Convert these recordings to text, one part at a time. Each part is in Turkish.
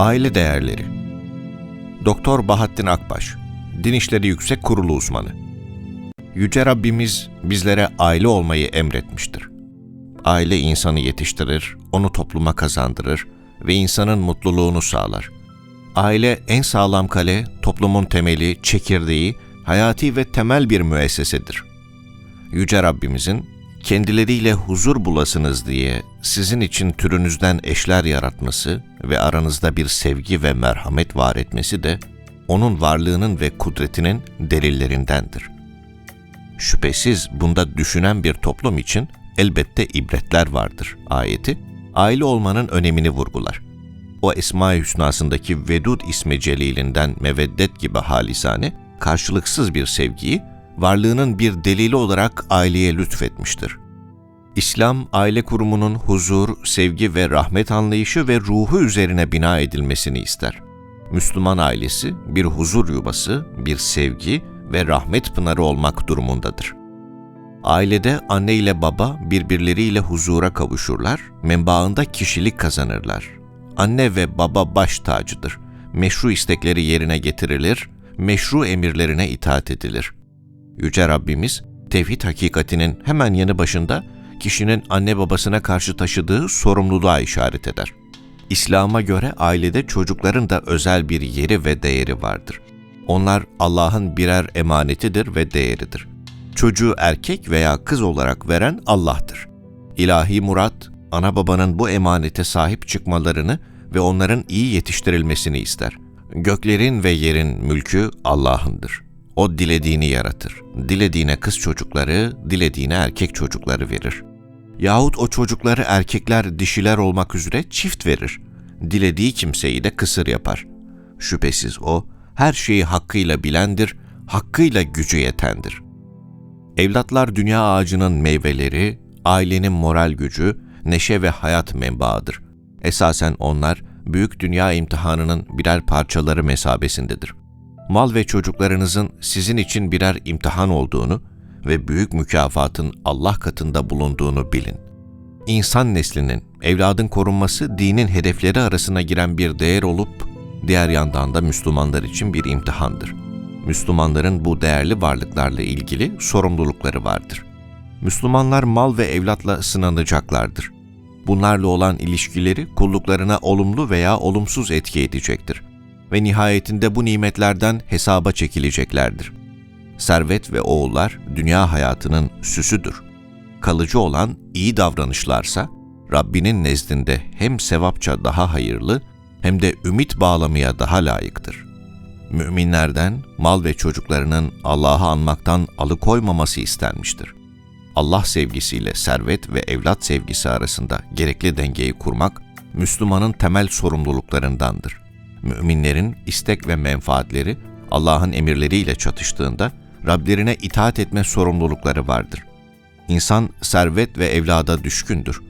Aile değerleri Doktor Bahattin Akbaş Din İşleri Yüksek Kurulu uzmanı Yüce Rabbimiz bizlere aile olmayı emretmiştir. Aile insanı yetiştirir, onu topluma kazandırır ve insanın mutluluğunu sağlar. Aile en sağlam kale, toplumun temeli, çekirdeği, hayati ve temel bir müessesedir. Yüce Rabbimizin kendileriyle huzur bulasınız diye sizin için türünüzden eşler yaratması ve aranızda bir sevgi ve merhamet var etmesi de onun varlığının ve kudretinin delillerindendir. Şüphesiz bunda düşünen bir toplum için elbette ibretler vardır ayeti, aile olmanın önemini vurgular. O Esma-i Hüsna'sındaki Vedud ismi celilinden meveddet gibi halisane, karşılıksız bir sevgiyi varlığının bir delili olarak aileye lütfetmiştir. İslam, aile kurumunun huzur, sevgi ve rahmet anlayışı ve ruhu üzerine bina edilmesini ister. Müslüman ailesi bir huzur yuvası, bir sevgi ve rahmet pınarı olmak durumundadır. Ailede anne ile baba birbirleriyle huzura kavuşurlar, menbaında kişilik kazanırlar. Anne ve baba baş tacıdır. Meşru istekleri yerine getirilir, meşru emirlerine itaat edilir. Yüce Rabbimiz, tevhid hakikatinin hemen yanı başında kişinin anne babasına karşı taşıdığı sorumluluğa işaret eder. İslam'a göre ailede çocukların da özel bir yeri ve değeri vardır. Onlar Allah'ın birer emanetidir ve değeridir. Çocuğu erkek veya kız olarak veren Allah'tır. İlahi murat, ana babanın bu emanete sahip çıkmalarını ve onların iyi yetiştirilmesini ister. Göklerin ve yerin mülkü Allah'ındır. O dilediğini yaratır. Dilediğine kız çocukları, dilediğine erkek çocukları verir. Yahut o çocukları erkekler, dişiler olmak üzere çift verir. Dilediği kimseyi de kısır yapar. Şüphesiz o, her şeyi hakkıyla bilendir, hakkıyla gücü yetendir. Evlatlar dünya ağacının meyveleri, ailenin moral gücü, neşe ve hayat menbaıdır. Esasen onlar, büyük dünya imtihanının birer parçaları mesabesindedir. Mal ve çocuklarınızın sizin için birer imtihan olduğunu ve büyük mükafatın Allah katında bulunduğunu bilin. İnsan neslinin, evladın korunması dinin hedefleri arasına giren bir değer olup, diğer yandan da Müslümanlar için bir imtihandır. Müslümanların bu değerli varlıklarla ilgili sorumlulukları vardır. Müslümanlar mal ve evlatla sınanacaklardır. Bunlarla olan ilişkileri kulluklarına olumlu veya olumsuz etki edecektir ve nihayetinde bu nimetlerden hesaba çekileceklerdir. Servet ve oğullar dünya hayatının süsüdür. Kalıcı olan iyi davranışlarsa Rabbinin nezdinde hem sevapça daha hayırlı hem de ümit bağlamaya daha layıktır. Müminlerden mal ve çocuklarının Allah'ı anmaktan alıkoymaması istenmiştir. Allah sevgisiyle servet ve evlat sevgisi arasında gerekli dengeyi kurmak Müslümanın temel sorumluluklarındandır. Müminlerin istek ve menfaatleri Allah'ın emirleriyle çatıştığında Rablerine itaat etme sorumlulukları vardır. İnsan servet ve evlada düşkündür.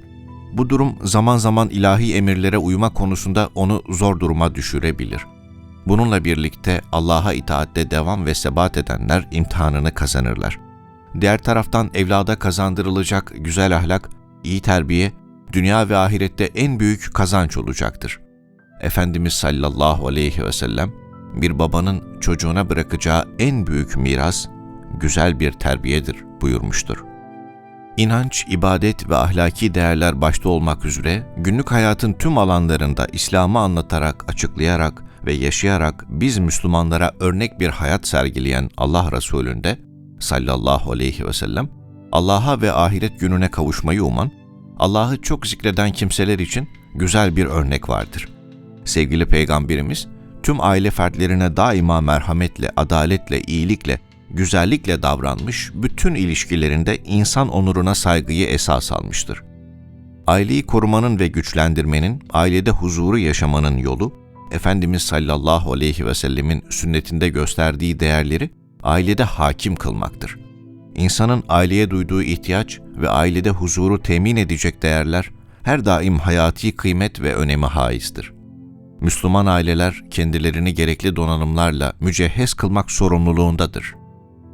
Bu durum zaman zaman ilahi emirlere uyma konusunda onu zor duruma düşürebilir. Bununla birlikte Allah'a itaatte devam ve sebat edenler imtihanını kazanırlar. Diğer taraftan evlada kazandırılacak güzel ahlak, iyi terbiye, dünya ve ahirette en büyük kazanç olacaktır. Efendimiz sallallahu aleyhi ve sellem, bir babanın çocuğuna bırakacağı en büyük miras, güzel bir terbiyedir buyurmuştur. İnanç, ibadet ve ahlaki değerler başta olmak üzere günlük hayatın tüm alanlarında İslam'ı anlatarak, açıklayarak ve yaşayarak biz Müslümanlara örnek bir hayat sergileyen Allah Resulü'nde sallallahu aleyhi ve sellem Allah'a ve ahiret gününe kavuşmayı uman, Allah'ı çok zikreden kimseler için güzel bir örnek vardır. Sevgili Peygamberimiz, tüm aile fertlerine daima merhametle, adaletle, iyilikle, güzellikle davranmış, bütün ilişkilerinde insan onuruna saygıyı esas almıştır. Aileyi korumanın ve güçlendirmenin, ailede huzuru yaşamanın yolu, Efendimiz sallallahu aleyhi ve sellemin sünnetinde gösterdiği değerleri ailede hakim kılmaktır. İnsanın aileye duyduğu ihtiyaç ve ailede huzuru temin edecek değerler her daim hayati kıymet ve önemi haizdir. Müslüman aileler kendilerini gerekli donanımlarla mücehhez kılmak sorumluluğundadır.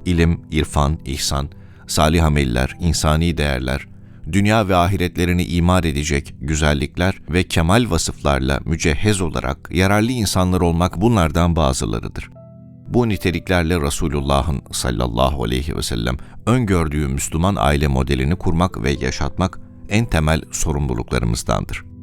İlim, irfan, ihsan, salih ameller, insani değerler, dünya ve ahiretlerini imar edecek güzellikler ve kemal vasıflarla mücehhez olarak yararlı insanlar olmak bunlardan bazılarıdır. Bu niteliklerle Resulullah'ın sallallahu aleyhi ve sellem öngördüğü Müslüman aile modelini kurmak ve yaşatmak en temel sorumluluklarımızdandır.